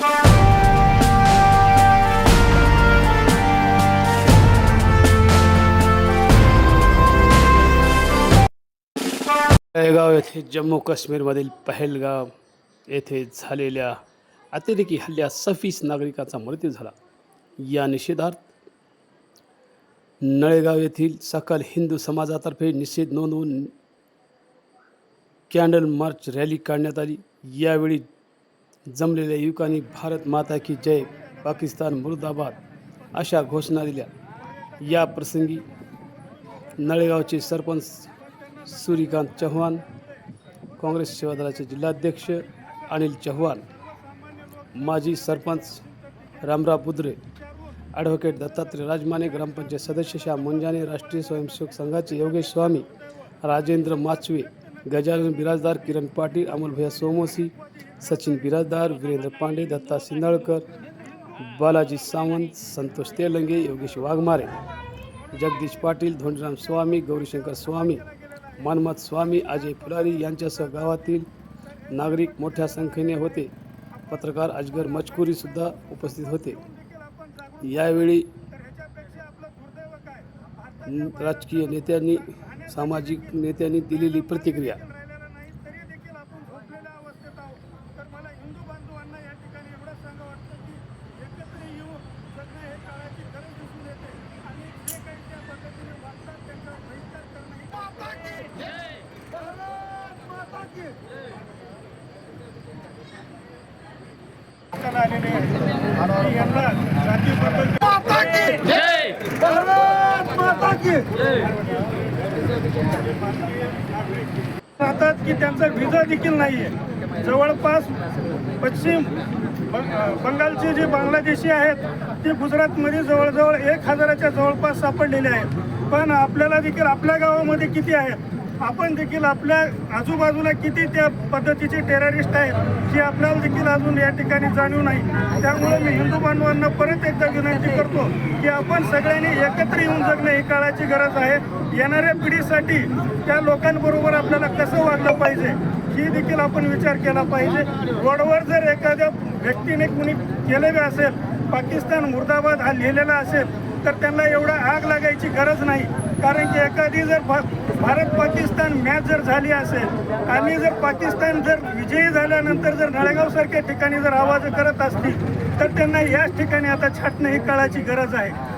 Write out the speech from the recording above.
जळगाव येथे जम्मू काश्मीरमधील पहलगाव येथे झालेल्या अतिरेकी हल्ल्यात सव्वीस नागरिकांचा मृत्यू झाला. या निषेधार्थ नळेगाव येथील सकल हिंदू समाजातर्फे निषेध नोंदवून कॅन्डल मार्च रॅली काढण्यात आली. यावेळी जमलेल्या युवकांनी भारत माता की जय पाकिस्तान मुर्दाबाद अशा घोषणा दिल्या. या प्रसंगी नळेगावचे सरपंच सूर्यकांत चव्हाण काँग्रेस सेवादलाचे जिल्हाध्यक्ष अनिल चव्हाण माजी सरपंच रामराव बुद्रे ॲडव्होकेट दत्तात्रय राजमाने ग्रामपंचायत सदस्य श्याम मुंजाने राष्ट्रीय स्वयंसेवक संघाचे योगेश स्वामी राजेंद्र माचवे गजानन बिराजदार किरण पाटील अमोलभैया सोमोसी सचिन बिराजदार वीरेंद्र पांडे दत्ता सिंदळकर बालाजी सावंत संतोष तेलंगे योगेश वाघमारे जगदीश पाटील धोंडराम स्वामी गौरीशंकर स्वामी मानमत स्वामी अजय फुलारी यांच्यासह गावातील नागरिक मोठ्या संख्येने होते. पत्रकार अजगर मजकुरीसुद्धा उपस्थित होते. यावेळी राजकीय नेत्यांनी सामाजिक नेत्यांनी दिलेली प्रतिक्रिया. तरी देखील की भारत माता की आलेले आणि यांना जातीबद्दल भारत माता की राहतात की त्यांचा व्हिजा देखील नाही आहे जवळपास पश्चिम बंगालचे जे बांगलादेशी आहेत ते गुजरातमध्ये जवळजवळ एक हजाराच्या जवळपास सापडलेले आहेत. पण आपल्याला देखील आपल्या गावामध्ये किती आहेत? आपण देखील आपल्या आजूबाजूला किती त्या पद्धतीचे टेररिस्ट आहेत जी आपल्याला देखील अजून या ठिकाणी जाणीव नाही. त्यामुळे मी हिंदू बांधवांना परत एकदा विनंती करतो की आपण सगळ्यांनी एकत्र येऊन जगणं ही काळाची गरज आहे. येणाऱ्या पिढीसाठी त्या लोकांबरोबर आपल्याला कसं वागलं पाहिजे ही देखील आपण विचार केला पाहिजे. रोडवर जर एखाद्या व्यक्तीने कुणी केलेले असेल पाकिस्तान मुर्दाबाद हा लिहिलेला असेल तर त्यांना एवढा आग लागायची गरज नाही. कारण की एखादी जर भा भारत पाकिस्तान मॅच जर झाली असेल आणि जर पाकिस्तान जर विजयी झाल्यानंतर जर नळेगावसारख्या ठिकाणी जर आवाज करत असतील तर त्यांना याच ठिकाणी आता छाटणं ही काळाची गरज आहे.